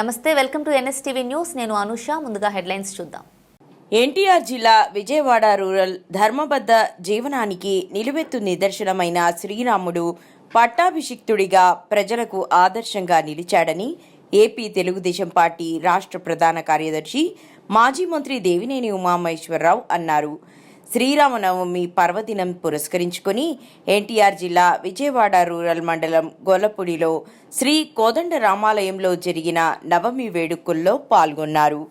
నమస్తే welcome to NSTV news. నేను అనుష ముందుగా హెడ్లైన్స్ చూద్దాం. ఎన్టీఆర్ జిల్లా విజయవాడ రూరల్ ధర్మబద్ధ జీవనానికి నిలువెత్తు నిదర్శనమైన శ్రీరాముడు పట్టాభిషిక్తుడిగా ప్రజలకు ఆదర్శంగా నిలిచాడని ఏపీ తెలుగుదేశం పార్టీ రాష్ట్ర ప్రధాన కార్యదర్శి మాజీ మంత్రి దేవినేని ఉమామహేశ్వరరావు అన్నారు. శ్రీరామనవమి పర్వదినం పురస్కరించుకుని ఎన్టీఆర్ జిల్లా విజయవాడ రూరల్ మండలం గొల్లపూడిలో శ్రీ కోదండ రామాలయంలో జరిగిన నవమి వేడుకల్లో పాల్గొన్నారు.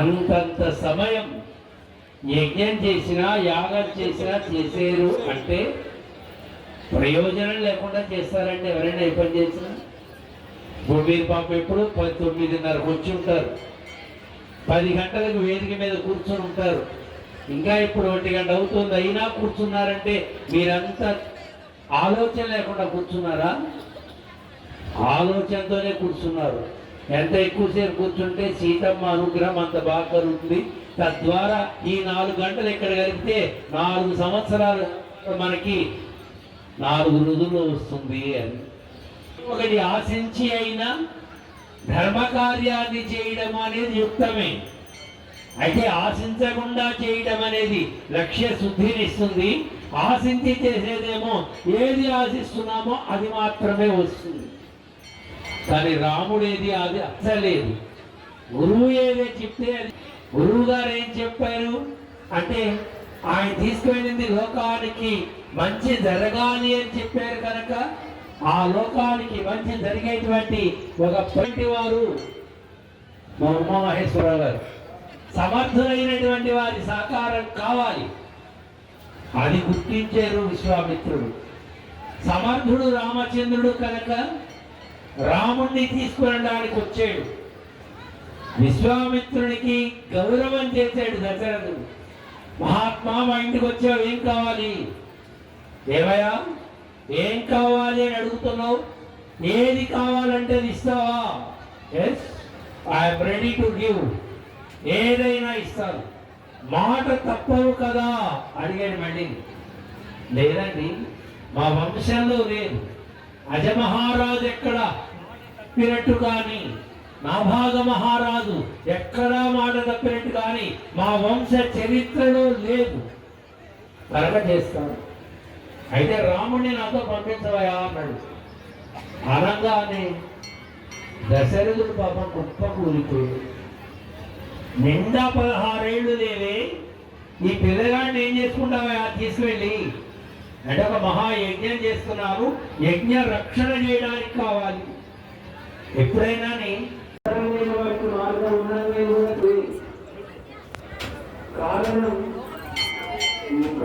అంతంత సమయం యజ్ఞం చేసినా యాగం చేసినా చేసేరు అంటే ప్రయోజనం లేకుండా చేస్తారంటే ఎవరైనా ఏ పని చేసినా? భూమి పాప ఎప్పుడు పది తొమ్మిదిన్నరకు వచ్చి ఉంటారు. పది గంటలకు వేదిక మీద కూర్చొని ఉంటారు. ఇంకా ఇప్పుడు ఒంటి గంట అవుతుంది అయినా కూర్చున్నారంటే మీరంతా ఆలోచన లేకుండా కూర్చున్నారా? ఆలోచనతోనే కూర్చున్నారు. ఎంత ఎక్కువసేపు కూర్చుంటే సీతమ్మ అనుగ్రహం అంత బాగా కలుగుతుంది. తద్వారా ఈ నాలుగు గంటలు ఇక్కడ కలిపితే నాలుగు సంవత్సరాలు మనకి నాలుగు రుదులు వస్తుంది అని. ఒకటి ఆశించి అయినా ధర్మకార్యాన్ని చేయడం అనేది యుక్తమే. అయితే ఆశించకుండా చేయడం అనేది లక్ష్య శుద్ధిని ఇస్తుంది. ఆశించి చేసేదేమో ఏది ఆశిస్తున్నామో అది మాత్రమే వస్తుంది. కానీ రాముడు ఏది అది అచ్చలేదు గురువు ఏదే చెప్తే అది గురువు గారు ఏం చెప్పారు? అంటే ఆయన తీసుకువెళ్ళింది లోకానికి మంచి జరగాలి అని చెప్పారు కనుక ఆ లోకానికి మంచి జరిగేటువంటి ఒక పంటి వారు మా ఉమామహేశ్వరరావు గారు. సమర్థులైనటువంటి వారి సహకారం కావాలి. అది గుర్తించారు విశ్వామిత్రుడు. సమర్థుడు రామచంద్రుడు కనుక రాముణ్ణి తీసుకువెళ్ళడానికి వచ్చాడు. విశ్వామిత్రునికి గౌరవం చేశాడు దశరథుడు. మహాత్మా మా ఇంటికి వచ్చావు ఏం కావాలి? ఏమయ్యా ఏం కావాలి అని అడుగుతున్నావు? ఏది కావాలంటే అది ఇస్తావా? Yes I'm ready to give ఏదైనా ఇస్తాను. మాట తప్పవు కదా? అడిగాడు మళ్ళీ. లేదండి మా వంశంలో లేదు అజమహారాజు ఎక్కడ? పిరట్టు కానీ నాభాగ మహారాజు ఎక్కడా మాట తప్పినట్టు కానీ మా వంశ చరిత్రలో లేదు. కనుక చేస్తాను. అయితే రాముడిని నాతో పంపించవయా అన్నాడు. అనగానే దశరథుడు పాపం కుప్ప కూలిపోయాడు నిండా పదహారేళ్ళు లేవే ఈ పిల్లగాడిని ఏం చేసుకుంటావా తీసుకువెళ్ళి అంటే ఒక మహాయజ్ఞం చేస్తున్నారు. యజ్ఞ రక్షణ చేయడానికి కావాలి. ఎప్పుడైనా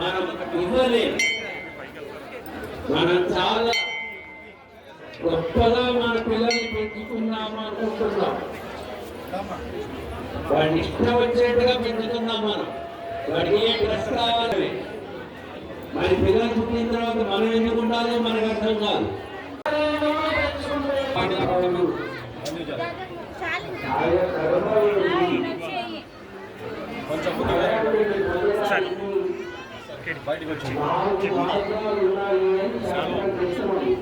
మనం ఇవ్వలేము. మనం చాలా గొప్పగా మన పిల్లల్ని పెంచుకున్నాము అనుకుంటున్నాం. వాడిని ఇష్టం వచ్చినట్టుగా పెంచుతున్నాం మనం. వాడికి ఏ డ్రెస్ కావాలి? మరి పిల్లలు పుట్టిన తర్వాత మనం ఎందుకు ఉండాలో మనకు అర్థం కాదు. ఆయా నాలుగు మార్గాలు ఉన్నాయి అని శాస్త్రం చెప్తున్నది.